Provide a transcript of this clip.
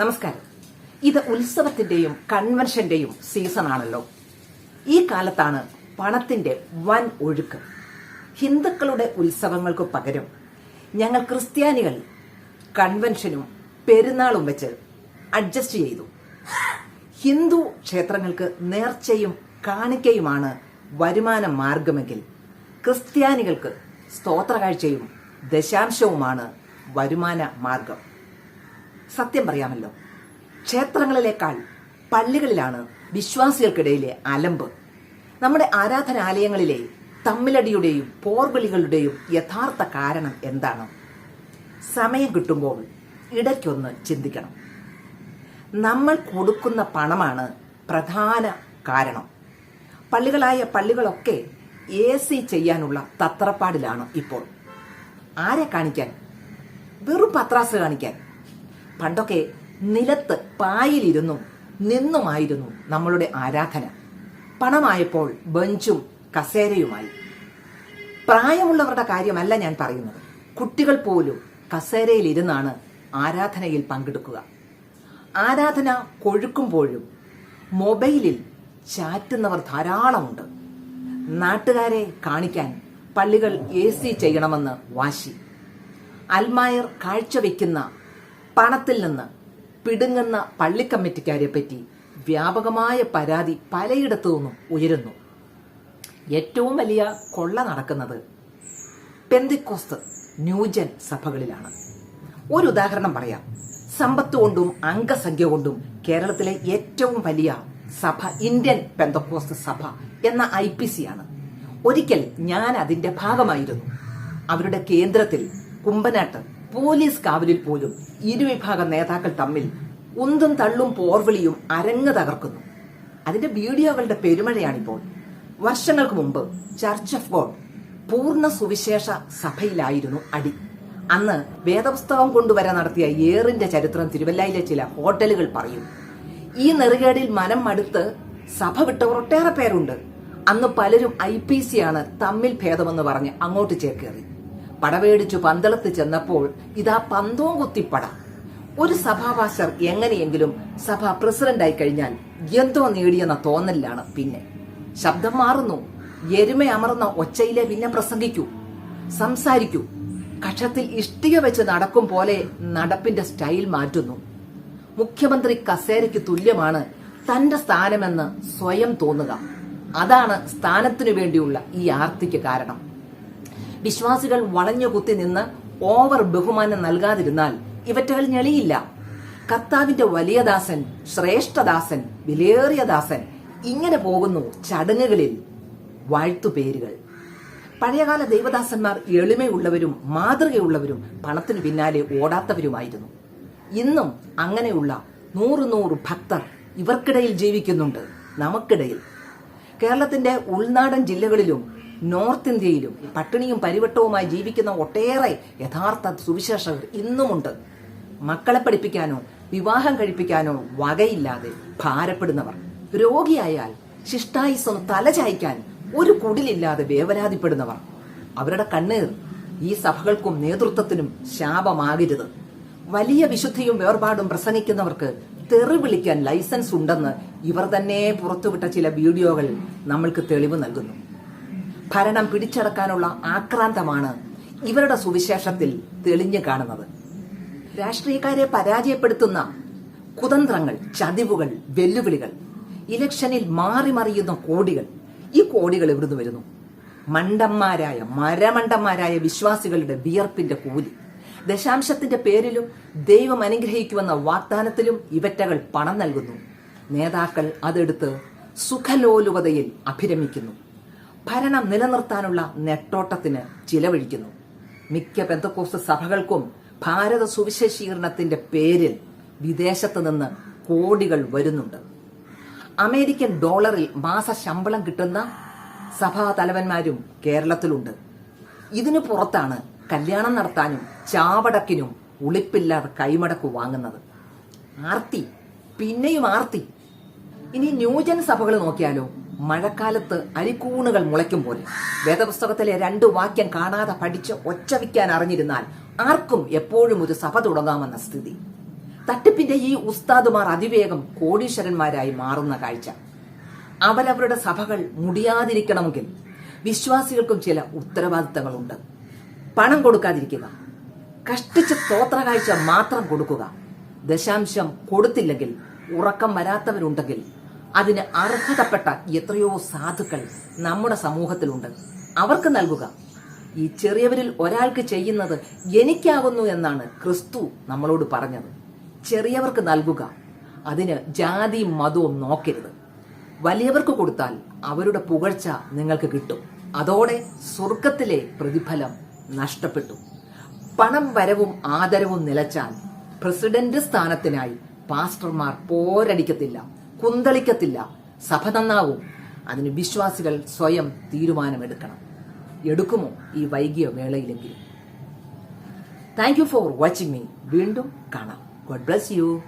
നമസ്കാരം. ഇത് ഉത്സവത്തിന്റെയും കൺവെൻഷന്റെയും സീസണാണല്ലോ. ഈ കാലത്താണ് പണത്തിന്റെ വൻ ഒഴുക്ക്. ഹിന്ദുക്കളുടെ ഉത്സവങ്ങൾക്ക് പകരം ഞങ്ങൾ ക്രിസ്ത്യാനികൾ കൺവെൻഷനും പെരുന്നാളും വെച്ച് അഡ്ജസ്റ്റ് ചെയ്തു. ഹിന്ദു ക്ഷേത്രങ്ങൾക്ക് നേർച്ചയും കാണിക്കയുമാണ് വരുമാന മാർഗമെങ്കിൽ ക്രിസ്ത്യാനികൾക്ക് സ്തോത്രകാഴ്ചയും ദശാംശവുമാണ് വരുമാന മാർഗം. സത്യം പറയാമല്ലോ. ക്ഷേത്രങ്ങളിലേക്കാൾ പള്ളികളിലാണ് വിശ്വാസികൾക്കിടയിലെ അലമ്പ്. നമ്മുടെ ആരാധനാലയങ്ങളിലെ തമ്മിലടിയുടെയും പോർവിളികളുടെയും യഥാർത്ഥ കാരണം എന്താണ്? സമയം കിട്ടുമ്പോൾ ഇടയ്ക്കൊന്ന് ചിന്തിക്കണം. നമ്മൾ കൊടുക്കുന്ന പണമാണ് പ്രധാന കാരണം. പള്ളികളായ പള്ളികളൊക്കെ എ സി ചെയ്യാനുള്ള തത്രപ്പാടിലാണ് ഇപ്പോൾ. ആരെ കാണിക്കാൻ? വെറും പത്രാസ് കാണിക്കാൻ. പണ്ടൊക്കെ നിലത്ത് പായിലിരുന്നും നിന്നുമായിരുന്നു നമ്മളുടെ ആരാധന. പണമായപ്പോൾ ബെഞ്ചും കസേരയുമായി. പ്രായമുള്ളവരുടെ കാര്യമല്ല ഞാൻ പറയുന്നത്. കുട്ടികൾ പോലും കസേരയിലിരുന്നാണ് ആരാധനയിൽ പങ്കെടുക്കുക. ആരാധന കൊഴുക്കുമ്പോഴും മൊബൈലിൽ ചാറ്റുന്നവർ ധാരാളമുണ്ട്. നാട്ടുകാരെ കാണിക്കാൻ പള്ളികൾ എ സി ചെയ്യണമെന്ന് വാശി. അൽമായർ കാഴ്ചവെക്കുന്ന പണത്തിൽ നിന്ന് പിടുങ്ങുന്ന പള്ളിക്കമ്മിറ്റിക്കാരെ പറ്റി വ്യാപകമായ പരാതി പലയിടത്തു നിന്നും ഉയരുന്നു. ഏറ്റവും വലിയ കൊള്ള നടക്കുന്നത് പെന്തിക്കോസ്ത് ന്യൂജൻ സഭകളിലാണ്. ഒരു ഉദാഹരണം പറയാം. സമ്പത്ത് കൊണ്ടും അംഗസംഖ്യ കൊണ്ടും കേരളത്തിലെ ഏറ്റവും വലിയ സഭ ഇന്ത്യൻ പെന്തക്കോസ്ത് സഭ എന്ന ഐ പി സി ആണ്. ഒരിക്കൽ ഞാൻ അതിന്റെ ഭാഗമായിരുന്നു. അവരുടെ കേന്ദ്രത്തിൽ കുമ്പനാട്ട് പോലീസ് കാവലിൽ പോലും ഇരുവിഭാഗം നേതാക്കൾ തമ്മിൽ ഉന്തും തള്ളും പോർവിളിയും അരങ്ങ് തകർക്കുന്നു. അതിന്റെ വീഡിയോകളുടെ പെരുമഴയാണിപ്പോൾ. വർഷങ്ങൾക്ക് മുമ്പ് ചർച്ച് ഓഫ് ഗോഡ് പൂർണ സുവിശേഷ സഭയിലായിരുന്നു അടി. അന്ന് വേദപുസ്തകം കൊണ്ടുവരാൻ നടത്തിയ ഏറിന്റെ ചരിത്രം തിരുവല്ലയിലെ ചില ഹോട്ടലുകൾ പറയും. ഈ നെറുകേടിൽ മനം മടുത്ത് സഭ വിട്ടവർ ഒട്ടേറെ പേരുണ്ട്. അന്ന് പലരും ഐ പി സി ആണ് തമ്മിൽ ഭേദമെന്ന് പറഞ്ഞ് അങ്ങോട്ട് ചേക്കേറി. പടവേടിച്ചു പന്തളത്ത് ചെന്നപ്പോൾ ഇതാ പന്തോം കുത്തിപ്പട ഒരു സഭാവാസർ എങ്ങനെയെങ്കിലും സഭ പ്രസിഡന്റായി കഴിഞ്ഞാൽ എന്തോ നേടിയെന്ന തോന്നലിലാണ് പിന്നെ. ശബ്ദം മാറുന്നു. എരുമ അമർന്ന ഒച്ചയിലെ പിന്നെ പ്രസംഗിക്കൂ. സംസാരിക്കൂ. കക്ഷത്തിൽ ഇഷ്ടിക വെച്ച് നടക്കും പോലെ നടപ്പിന്റെ സ്റ്റൈൽ മാറ്റുന്നു. മുഖ്യമന്ത്രി കസേരയ്ക്ക് തുല്യമാണ് തന്റെ സ്ഥാനമെന്ന് സ്വയം തോന്നുക. അതാണ് സ്ഥാനത്തിനു വേണ്ടിയുള്ള ഈ ആർത്തിക്ക് കാരണം. വിശ്വാസികൾ വളഞ്ഞു കുത്തി നിന്ന് ഓവർ ബഹുമാനം നൽകാതിരുന്നാൽ ഇവറ്റകൾ ഞെളിയില്ല. കർത്താവിന്റെ വലിയ ദാസൻ ശ്രേഷ്ഠദാസൻ വിലേറിയ ദാസൻ ഇങ്ങനെ പോകുന്നു ചടങ്ങുകളിൽ വാഴ്ത്തുപേരുകൾ. പഴയകാല ദൈവദാസന്മാർ എളിമയുള്ളവരും മാതൃകയുള്ളവരും പണത്തിന് പിന്നാലെ ഓടാത്തവരുമായിരുന്നു. ഇന്നും അങ്ങനെയുള്ള നൂറ് നൂറ് ഭക്തർ ഇവർക്കിടയിൽ ജീവിക്കുന്നുണ്ട് നമുക്കിടയിൽ. കേരളത്തിന്റെ ഉൾനാടൻ ജില്ലകളിലും നോർത്ത് ഇന്ത്യയിലും പട്ടിണിയും പരിവട്ടവുമായി ജീവിക്കുന്ന ഒട്ടേറെ യഥാർത്ഥ സുവിശേഷകർ ഇന്നുമുണ്ട്. മക്കളെ പഠിപ്പിക്കാനോ വിവാഹം കഴിപ്പിക്കാനോ വകയില്ലാതെ ഭാരപ്പെടുന്നവർ. രോഗിയായാൽ ശിഷ്ടായുസം തലചായ്ക്കാൻ ഒരു കുടിലില്ലാതെ വേവലാതിപ്പെടുന്നവർ. അവരുടെ കണ്ണീർ ഈ സഭകൾക്കും നേതൃത്വത്തിനും ശാപമാകരുത്. വലിയ വിശുദ്ധിയും വേർപാടും പ്രസംഗിക്കുന്നവർക്ക് തെറി വിളിക്കാൻ ലൈസൻസ് ഉണ്ടെന്ന് ഇവർ തന്നെ പുറത്തുവിട്ട ചില വീഡിയോകൾ നമ്മൾക്ക് തെളിവ് നൽകുന്നു. ഭരണം പിടിച്ചടക്കാനുള്ള ആക്രാന്തമാണ് ഇവരുടെ സുവിശേഷത്തിൽ തെളിഞ്ഞു കാണുന്നത്. രാഷ്ട്രീയക്കാരെ പരാജയപ്പെടുത്തുന്ന കുതന്ത്രങ്ങൾ ചതിവുകൾ വെല്ലുവിളികൾ ഇലക്ഷനിൽ മാറി മറിയുന്ന കോടികൾ ഈ കോടികൾ എവിടുന്ന് വരുന്നു? മണ്ടന്മാരായ മരമണ്ടന്മാരായ വിശ്വാസികളുടെ വിയർപ്പിന്റെ കൂലി. ദശാംശത്തിന്റെ പേരിലും ദൈവം അനുഗ്രഹിക്കുമെന്ന വാഗ്ദാനത്തിലും ഇവറ്റകൾ പണം നൽകുന്നു. നേതാക്കൾ അതെടുത്ത് സുഖലോലുപതയിൽ അഭിരമിക്കുന്നു. ഭരണം നിലനിർത്താനുള്ള നെട്ടോട്ടത്തിന് ചിലവഴിക്കുന്നു. മിക്ക പെന്തക്കോസ് സഭകൾക്കും ഭാരത സുവിശേഷീകരണത്തിന്റെ പേരിൽ വിദേശത്ത് നിന്ന് കോടികൾ വരുന്നുണ്ട്. അമേരിക്കൻ ഡോളറിൽ മാസ ശമ്പളം കിട്ടുന്ന സഭാ തലവന്മാരും കേരളത്തിലുണ്ട്. ഇതിനു പുറത്താണ് കല്യാണം നടത്താനും ചാവടക്കിനും ഉളിപ്പില്ലാതെ കൈമടക്കു വാങ്ങുന്നത്. ആർത്തി പിന്നെയും ആർത്തി. ഇനി ന്യൂജൻ സഭകൾ നോക്കിയാലോ? മഴക്കാലത്ത് അരിക്കൂണുകൾ മുളയ്ക്കും പോലെ. വേദപുസ്തകത്തിലെ രണ്ട് വാക്യം കാണാതെ പഠിച്ച് ഒച്ചവിക്കാൻ അറിഞ്ഞിരുന്നാൽ ആർക്കും എപ്പോഴും ഒരു സഭ തുടങ്ങാമെന്ന സ്ഥിതി. തട്ടിപ്പിന്റെ ഈ ഉസ്താദുമാർ അതിവേഗം കോടീശ്വരന്മാരായി മാറുന്ന കാഴ്ച. അവരവരുടെ സഭകൾ മുടിയാതിരിക്കണമെങ്കിൽ വിശ്വാസികൾക്കും ചില ഉത്തരവാദിത്തങ്ങളുണ്ട്. പണം കൊടുക്കാതിരിക്കുക. കഷ്ടിച്ച് സ്തോത്ര കാഴ്ച മാത്രം കൊടുക്കുക. ദശാംശം കൊടുത്തില്ലെങ്കിൽ ഉറക്കം വരാത്തവരുണ്ടെങ്കിൽ അതിന് അർഹതപ്പെട്ട എത്രയോ സാധുക്കൾ നമ്മുടെ സമൂഹത്തിലുണ്ട്. അവർക്ക് നൽകുക. ഈ ചെറിയവരിൽ ഒരാൾക്ക് ചെയ്യുന്നത് എനിക്കാകുന്നു എന്നാണ് ക്രിസ്തു നമ്മളോട് പറഞ്ഞത്. ചെറിയവർക്ക് നൽകുക. അതിന് ജാതി മതവും നോക്കരുത്. വലിയവർക്ക് കൊടുത്താൽ അവരുടെ പുകഴ്ച നിങ്ങൾക്ക് കിട്ടും. അതോടെ സ്വർഗത്തിലെ പ്രതിഫലം നഷ്ടപ്പെട്ടു. പണം വരവും ആദരവും നിലച്ചാൽ പ്രസിഡന്റ് സ്ഥാനത്തിനായി പാസ്റ്റർമാർ പോരടിക്കത്തില്ല. കുന്തളിക്കത്തില്ല. സഭ നന്നാവും. അതിന് വിശ്വാസികൾ സ്വയം തീരുമാനമെടുക്കണം. എടുക്കുമോ ഈ വൈകിയ വേളയിലെങ്കിലും thank you for watching me വീണ്ടും കാണാം. God bless you